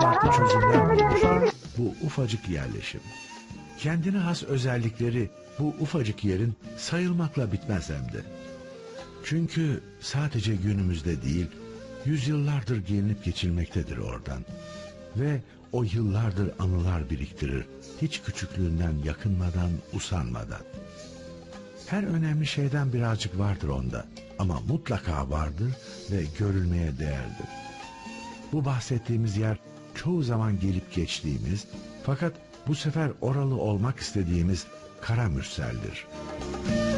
Farklı çözümler bulmuş bu ufacık yerleşim. Kendine has özellikleri bu ufacık yerin sayılmakla bitmez hem de. Çünkü sadece günümüzde değil, yüzyıllardır gelinip geçilmektedir oradan. Ve o yıllardır anılar biriktirir, hiç küçüklüğünden yakınmadan, usanmadan. Her önemli şeyden birazcık vardır onda ama mutlaka vardır ve görülmeye değerdir. Bu bahsettiğimiz yer çoğu zaman gelip geçtiğimiz fakat bu sefer oralı olmak istediğimiz Karamürsel'dir. Evet,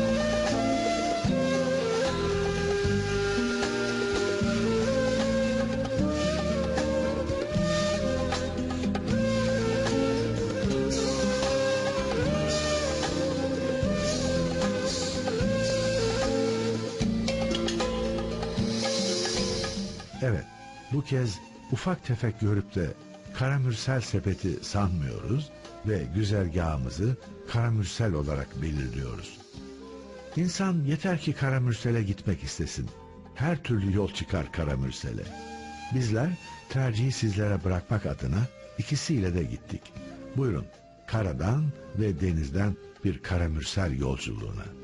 bu kez ufak tefek görüp de Karamürsel sepeti sanmıyoruz ve güzergahımızı Karamürsel olarak belirliyoruz. İnsan yeter ki Karamürsel'e gitmek istesin. Her türlü yol çıkar Karamürsel'e. Bizler tercihi sizlere bırakmak adına ikisiyle de gittik. Buyurun karadan ve denizden bir Karamürsel yolculuğuna.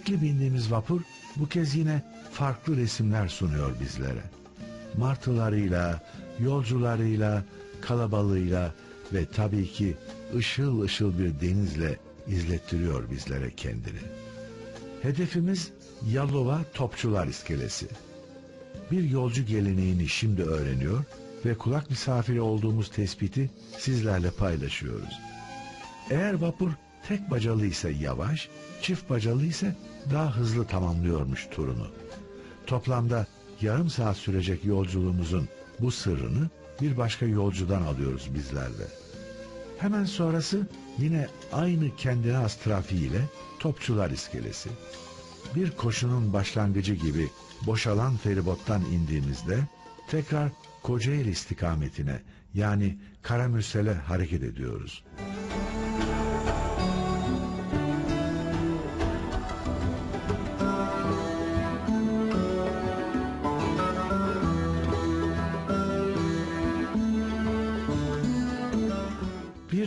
Sürekli bindiğimiz vapur bu kez yine farklı resimler sunuyor bizlere. Martılarıyla, yolcularıyla, kalabalığıyla ve tabii ki ışıl ışıl bir denizle izlettiriyor bizlere kendini. Hedefimiz Yalova Topçular İskelesi. Bir yolcu geleneğini şimdi öğreniyor ve kulak misafiri olduğumuz tespiti sizlerle paylaşıyoruz. Eğer vapur tek bacalı ise yavaş, çift bacalı ise daha hızlı tamamlıyormuş turunu. Toplamda yarım saat sürecek yolculuğumuzun bu sırrını bir başka yolcudan alıyoruz bizler de. Hemen sonrası yine aynı kendine has trafiğiyle Topçular İskelesi. Bir koşunun başlangıcı gibi boşalan feribottan indiğimizde tekrar Kocaeli istikametine yani Karamürsel'e hareket ediyoruz.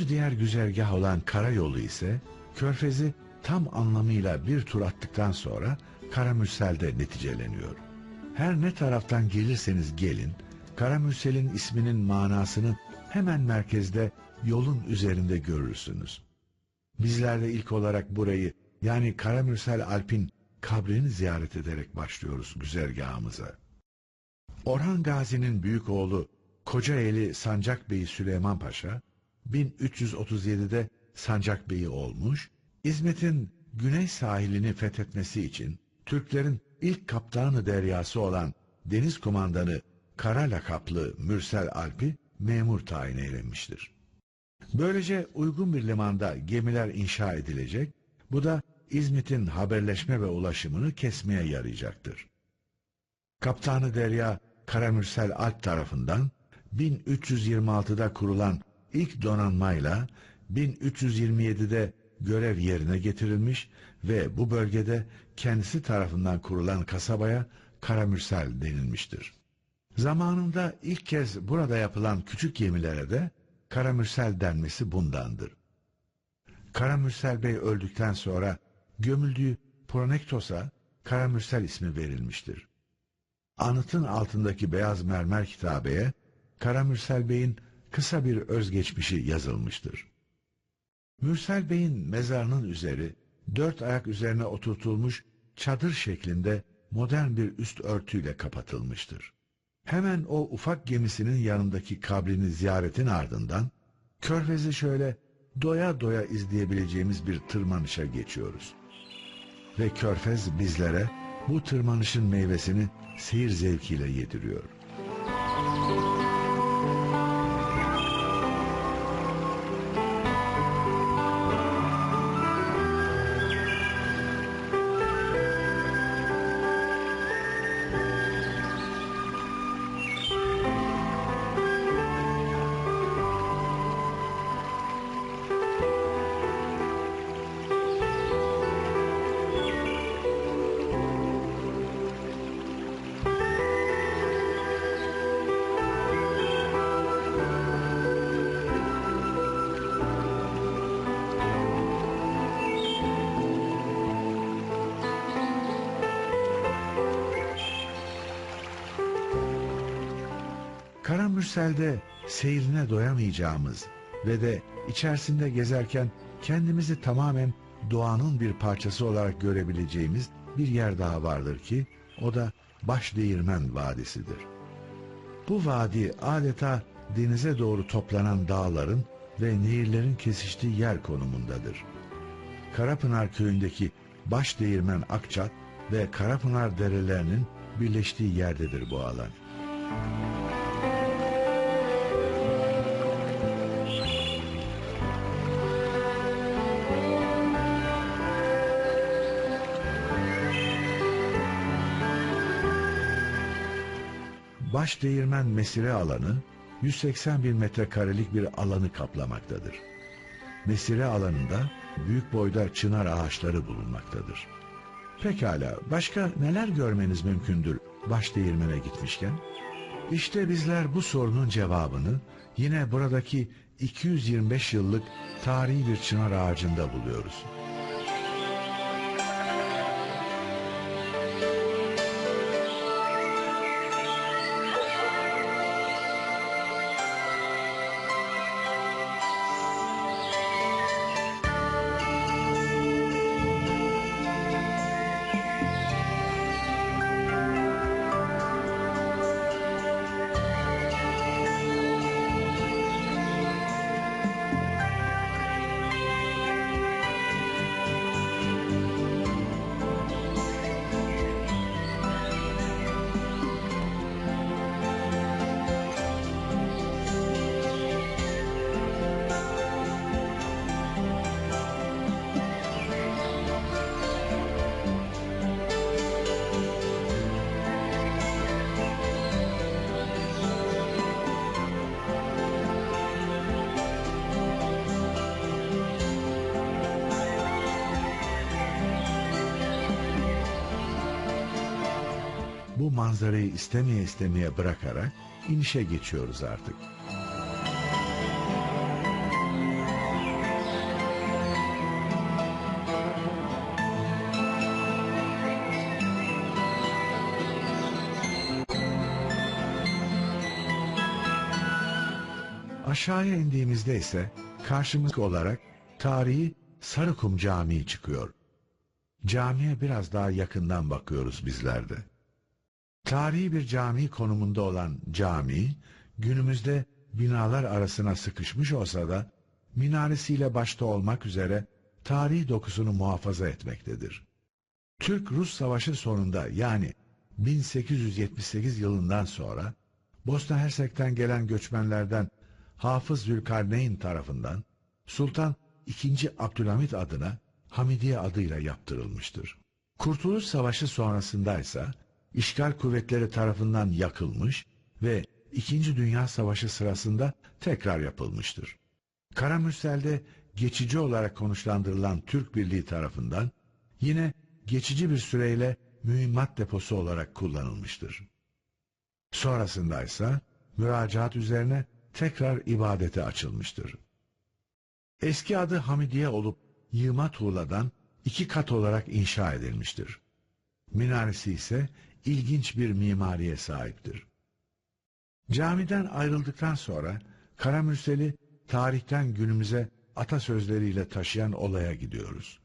Bir diğer güzergah olan karayolu ise Körfez'i tam anlamıyla bir tur attıktan sonra Karamürsel'de neticeleniyor. Her ne taraftan gelirseniz gelin, Karamürsel'in isminin manasını hemen merkezde yolun üzerinde görürsünüz. Bizler de ilk olarak burayı yani Karamürsel Alp'in kabrini ziyaret ederek başlıyoruz güzergahımıza. Orhan Gazi'nin büyük oğlu Kocaeli Sancak Bey Süleyman Paşa 1337'de Sancak Bey'i olmuş, İzmit'in güney sahilini fethetmesi için Türklerin ilk kaptanı deryası olan deniz kumandanı Kara lakaplı Mürsel Alp'i memur tayin eylemiştir. Böylece uygun bir limanda gemiler inşa edilecek, bu da İzmit'in haberleşme ve ulaşımını kesmeye yarayacaktır. Kaptanı Derya Karamürsel Alp tarafından 1326'da kurulan ilk donanmayla 1327'de görev yerine getirilmiş ve bu bölgede kendisi tarafından kurulan kasabaya Karamürsel denilmiştir. Zamanında ilk kez burada yapılan küçük gemilere de Karamürsel denmesi bundandır. Karamürsel Bey öldükten sonra gömüldüğü Pronektos'a Karamürsel ismi verilmiştir. Anıtın altındaki beyaz mermer kitabeye Karamürsel Bey'in kısa bir özgeçmişi yazılmıştır. Mürsel Bey'in mezarının üzeri dört ayak üzerine oturtulmuş çadır şeklinde modern bir üst örtüyle kapatılmıştır. Hemen o ufak gemisinin yanındaki kabrini ziyaretin ardından Körfez'i şöyle doya doya izleyebileceğimiz bir tırmanışa geçiyoruz. Ve Körfez bizlere bu tırmanışın meyvesini seyir zevkiyle yediriyor. Karamürsel'de seyrine doyamayacağımız ve de içerisinde gezerken kendimizi tamamen doğanın bir parçası olarak görebileceğimiz bir yer daha vardır ki o da Başdeğirmen Vadisi'dir. Bu vadi adeta denize doğru toplanan dağların ve nehirlerin kesiştiği yer konumundadır. Karapınar köyündeki Başdeğirmen Akçat ve Karapınar derelerinin birleştiği yerdedir bu alan. Başdeğirmen mesire alanı 181 metrekarelik bir alanı kaplamaktadır. Mesire alanında büyük boyda çınar ağaçları bulunmaktadır. Pekala, başka neler görmeniz mümkündür Başdeğirmen'e gitmişken? İşte bizler bu sorunun cevabını yine buradaki 225 yıllık tarihi bir çınar ağacında buluyoruz. Bu manzarayı istemeye istemeye bırakarak inişe geçiyoruz artık. Aşağıya indiğimizde ise karşımız olarak tarihi Sarıkum Camii çıkıyor. Camiye biraz daha yakından bakıyoruz bizler de. Tarihi bir cami konumunda olan cami, günümüzde binalar arasına sıkışmış olsa da minaresiyle başta olmak üzere tarihi dokusunu muhafaza etmektedir. Türk-Rus Savaşı sonunda yani 1878 yılından sonra Bosna Hersek'ten gelen göçmenlerden Hafız Zülkarneyn tarafından Sultan II. Abdülhamit adına Hamidiye adıyla yaptırılmıştır. Kurtuluş Savaşı sonrasındaysa işgal kuvvetleri tarafından yakılmış ve İkinci Dünya Savaşı sırasında tekrar yapılmıştır. Karamürsel'de geçici olarak konuşlandırılan Türk Birliği tarafından yine geçici bir süreyle mühimmat deposu olarak kullanılmıştır. Sonrasında ise müracaat üzerine tekrar ibadete açılmıştır. Eski adı Hamidiye olup yığma tuğladan iki kat olarak inşa edilmiştir. Minaresi ise ilginç bir mimariye sahiptir. Camiden ayrıldıktan sonra Karamürsel'i tarihten günümüze atasözleriyle taşıyan olaya gidiyoruz.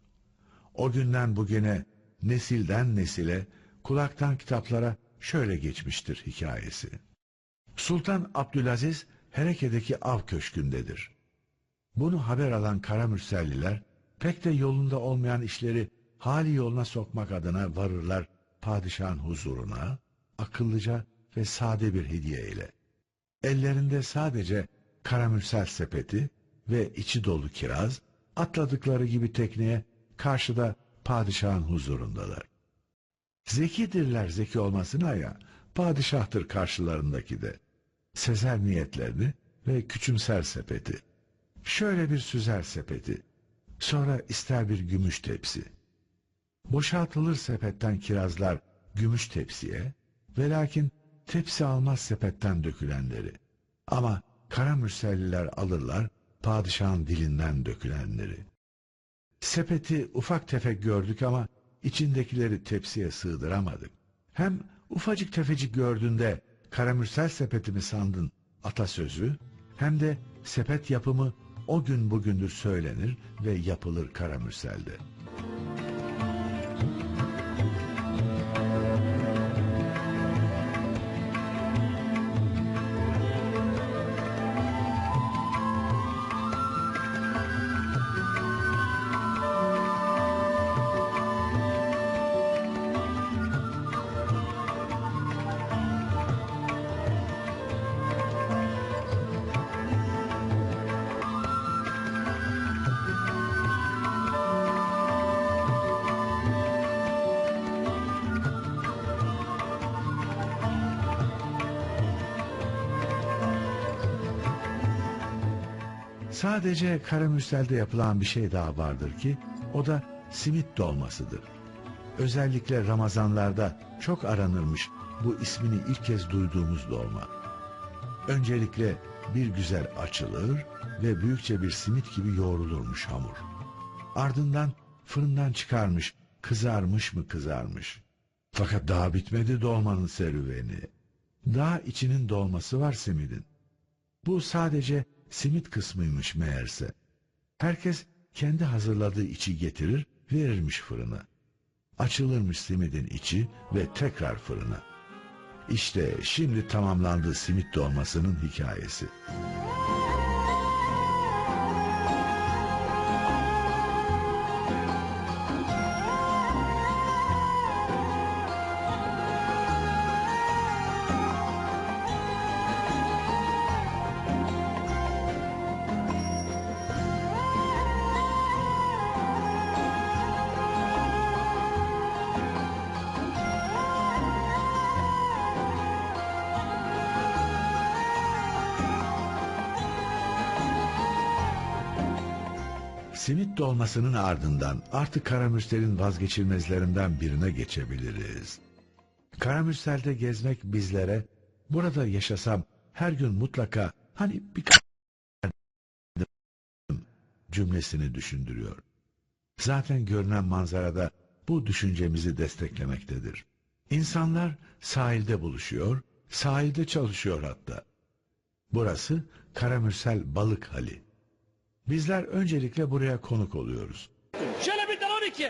O günden bugüne nesilden nesile kulaktan kitaplara şöyle geçmiştir hikayesi. Sultan Abdülaziz Hereke'deki av köşkündedir. Bunu haber alan Karamürselliler pek de yolunda olmayan işleri hali yoluna sokmak adına varırlar padişahın huzuruna akıllıca ve sade bir hediye ile. Ellerinde sadece karamürsel sepeti ve içi dolu kiraz, atladıkları gibi tekneye karşıda padişahın huzurundalar. Zekidirler zeki olmasına ya, padişahtır karşılarındaki de. Sezer niyetlerini ve küçümser sepeti. Şöyle bir süzer sepeti. Sonra ister bir gümüş tepsi. Boşaltılır sepetten kirazlar gümüş tepsiye ve lakin tepsi almaz sepetten dökülenleri. Ama kara mürselliler alırlar padişahın dilinden dökülenleri. Sepeti ufak tefek gördük ama içindekileri tepsiye sığdıramadık. Hem ufacık tefecik gördüğünde karamürsel sepetimi sandın atasözü hem de sepet yapımı o gün bugündür söylenir ve yapılır Karamürsel'de. Sadece Karamürsel'de yapılan bir şey daha vardır ki o da simit dolmasıdır. Özellikle Ramazanlarda çok aranırmış bu ismini ilk kez duyduğumuz dolma. Öncelikle bir güzel açılır ve büyükçe bir simit gibi yoğrulurmuş hamur. Ardından fırından çıkarmış, kızarmış mı kızarmış. Fakat daha bitmedi dolmanın serüveni. Daha içinin dolması var simidin. Bu sadece simit kısmıymış meğerse. Herkes kendi hazırladığı içi getirir, verirmiş fırına. Açılırmış simidin içi ve tekrar fırına. İşte şimdi tamamlandı simit dolmasının hikayesi. Simit dolmasının ardından artık Karamürsel'in vazgeçilmezlerinden birine geçebiliriz. Karamürsel'de gezmek bizlere, burada yaşasam her gün mutlaka hani bir cümlesini düşündürüyor. Zaten görünen manzarada bu düşüncemizi desteklemektedir. İnsanlar sahilde buluşuyor, sahilde çalışıyor hatta. Burası Karamürsel Balık Hali. Bizler öncelikle buraya konuk oluyoruz. Şöyle bir tane 12.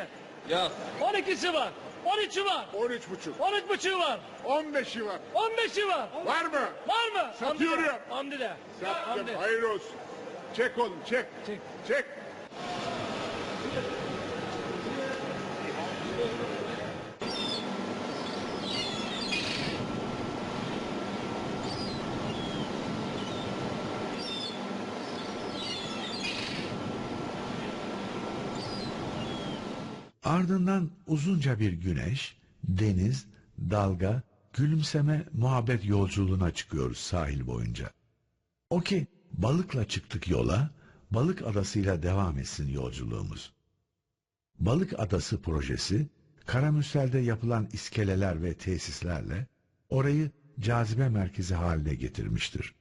Yok. 12'si var. 13'ü var. 13 buçuk. 13 buçuğu var. 15'i var. 15'i var. Var mı? Var mı? Satıyorum. Hamdi de. Sattım. Hamdi. Hayır olsun. Çek oğlum çek. Çek. Çek. Ardından uzunca bir güneş, deniz, dalga, gülümseme, muhabbet yolculuğuna çıkıyoruz sahil boyunca. O ki balıkla çıktık yola, balık adasıyla devam etsin yolculuğumuz. Balık Adası projesi, Karamürsel'de yapılan iskeleler ve tesislerle orayı cazibe merkezi haline getirmiştir.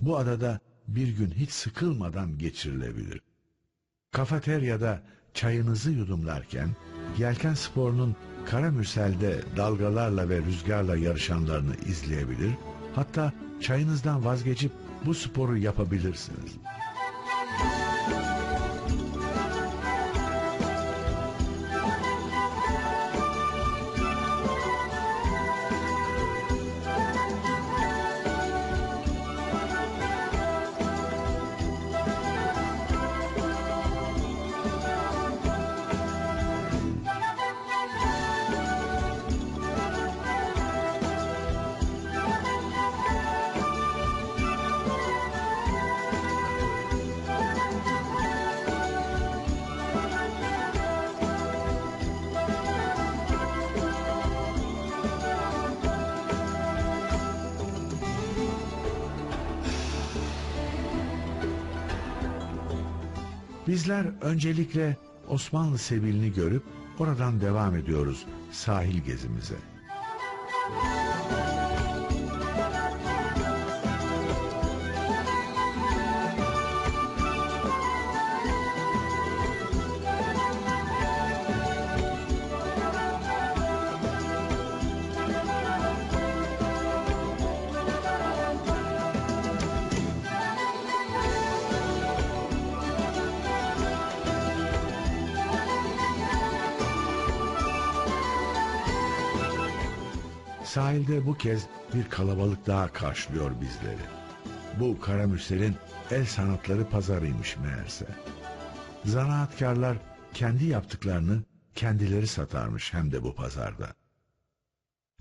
Bu adada bir gün hiç sıkılmadan geçirilebilir. Kafeteryada çayınızı yudumlarken yelken sporunun Karamürsel'de dalgalarla ve rüzgarla yarışanlarını izleyebilir, hatta çayınızdan vazgeçip bu sporu yapabilirsiniz. Bizler öncelikle Osmanlı Sebil'ini görüp oradan devam ediyoruz sahil gezimize. Sahilde bu kez bir kalabalık daha karşılıyor bizleri. Bu Karamürsel'in el sanatları pazarıymış meğerse. Zanaatkarlar kendi yaptıklarını kendileri satarmış hem de bu pazarda.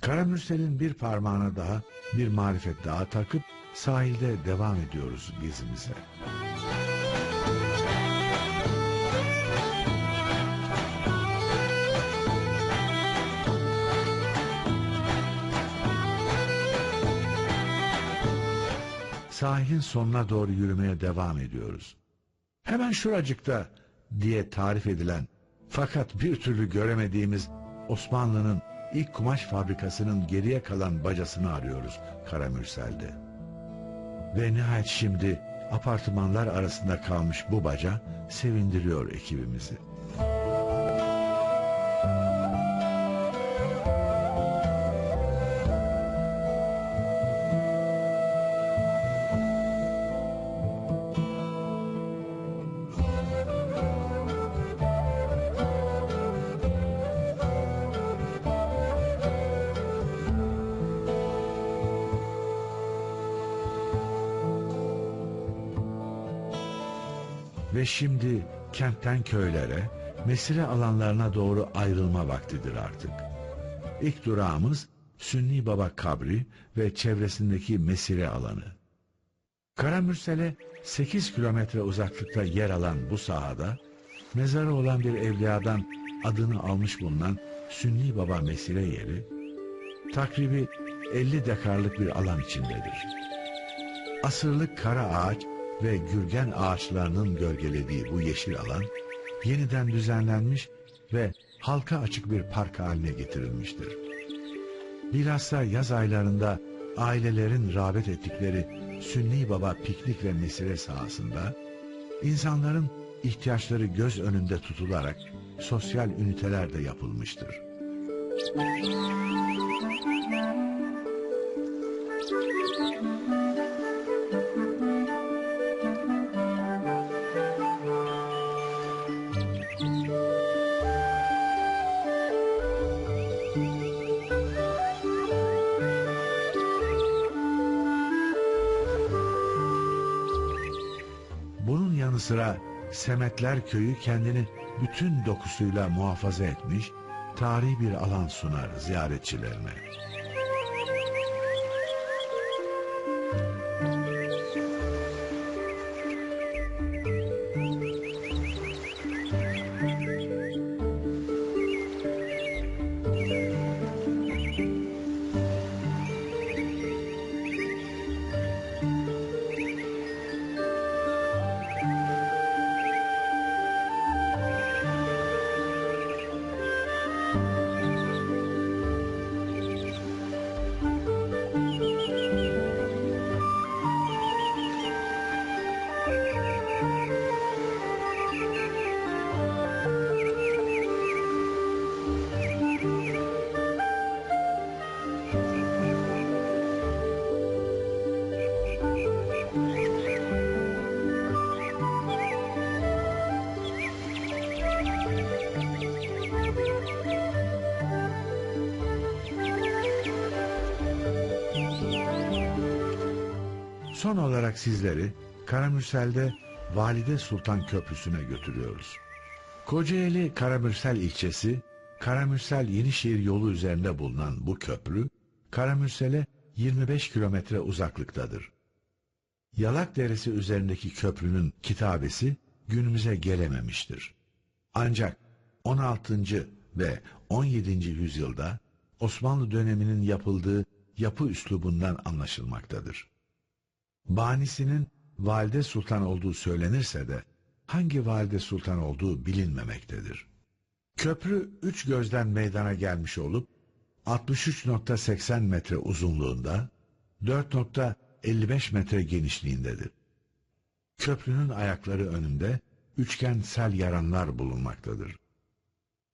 Karamürsel'in bir parmağına daha bir marifet daha takıp sahilde devam ediyoruz gezimize. Sahilin sonuna doğru yürümeye devam ediyoruz. Hemen şuracıkta diye tarif edilen fakat bir türlü göremediğimiz Osmanlı'nın ilk kumaş fabrikasının geriye kalan bacasını arıyoruz Karamürsel'de. Ve nihayet şimdi apartmanlar arasında kalmış bu baca sevindiriyor ekibimizi. Ve şimdi kentten köylere, mesire alanlarına doğru ayrılma vaktidir artık. İlk durağımız Sünni Baba kabri ve çevresindeki mesire alanı. Karamürsel'e 8 kilometre uzaklıkta yer alan bu sahada, mezarı olan bir evliyadan adını almış bulunan Sünni Baba mesire yeri, takribi 50 dekarlık bir alan içindedir. Asırlık kara ağaç ve gürgen ağaçlarının gölgelediği bu yeşil alan yeniden düzenlenmiş ve halka açık bir park haline getirilmiştir. Bilhassa yaz aylarında ailelerin rağbet ettikleri Sünni Baba piknik ve mesire sahasında insanların ihtiyaçları göz önünde tutularak sosyal üniteler de yapılmıştır. Sıra Semetler Köyü kendini bütün dokusuyla muhafaza etmiş, tarihi bir alan sunar ziyaretçilerine. Son olarak sizleri Karamürsel'de Valide Sultan Köprüsü'ne götürüyoruz. Kocaeli Karamürsel ilçesi, Karamürsel Yenişehir yolu üzerinde bulunan bu köprü, Karamürsel'e 25 kilometre uzaklıktadır. Yalak Deresi üzerindeki köprünün kitabesi günümüze gelememiştir. Ancak 16. ve 17. yüzyılda Osmanlı döneminin yapıldığı yapı üslubundan anlaşılmaktadır. Banisinin Valide Sultan olduğu söylenirse de hangi Valide Sultan olduğu bilinmemektedir. Köprü üç gözden meydana gelmiş olup 63.80 metre uzunluğunda 4.55 metre genişliğindedir. Köprünün ayakları önünde üçgen sel yaranlar bulunmaktadır.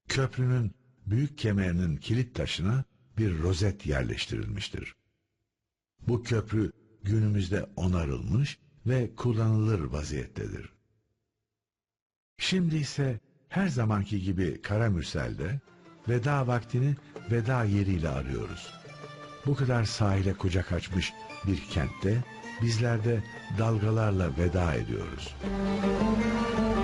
Köprünün büyük kemerinin kilit taşına bir rozet yerleştirilmiştir. Bu köprü günümüzde onarılmış ve kullanılır vaziyettedir. Şimdi ise her zamanki gibi Karamürsel'de veda vaktini veda yeriyle arıyoruz. Bu kadar sahile kucak açmış bir kentte bizler de dalgalarla veda ediyoruz. Bu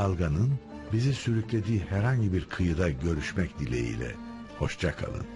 dalganın bizi sürüklediği herhangi bir kıyıda görüşmek dileğiyle. Hoşça kalın.